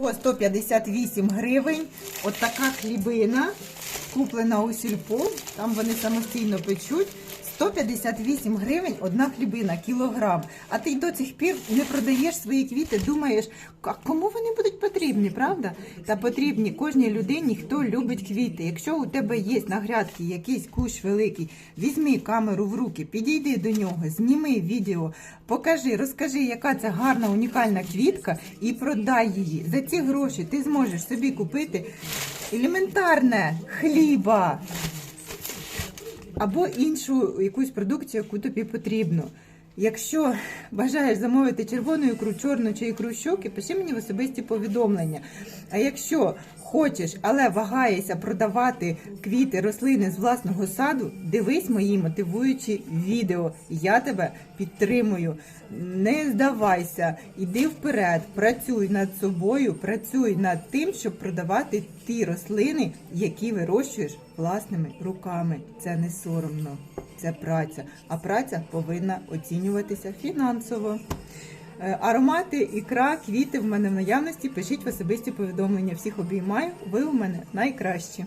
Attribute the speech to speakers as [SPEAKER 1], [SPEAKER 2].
[SPEAKER 1] Ого, 158 гривень. От така хлібина, куплена у сільпо. Там вони самостійно печуть. 158 гривень одна хлібина, кілограм. А ти до цих пір не продаєш свої квіти, думаєш, а кому вони будуть потрібні, правда? Та потрібні кожній людині, хто любить квіти. Якщо у тебе є на грядці якийсь кущ великий, візьми камеру в руки, підійди до нього, зніми відео, покажи, розкажи, яка це гарна унікальна квітка, і продай її. За ці гроші ти зможеш собі купити елементарне хліба або іншу якусь продукцію, яку тобі потрібно. Якщо бажаєш замовити червону ікру, чорну чи ікру щоки, пиши мені в особисті повідомлення. А якщо хочеш, але вагаєшся продавати квіти, рослини з власного саду, дивись мої мотивуючі відео. Я тебе підтримую. Не здавайся, іди вперед, працюй над собою, працюй над тим, щоб продавати ті рослини, які вирощуєш власними руками. Це не соромно, це праця. А праця повинна оцінюватися фінансово. Е, Аромати, ікра, квіти в мене в наявності. Пишіть в особисті повідомлення. Всіх обіймаю. Ви у мене найкращі.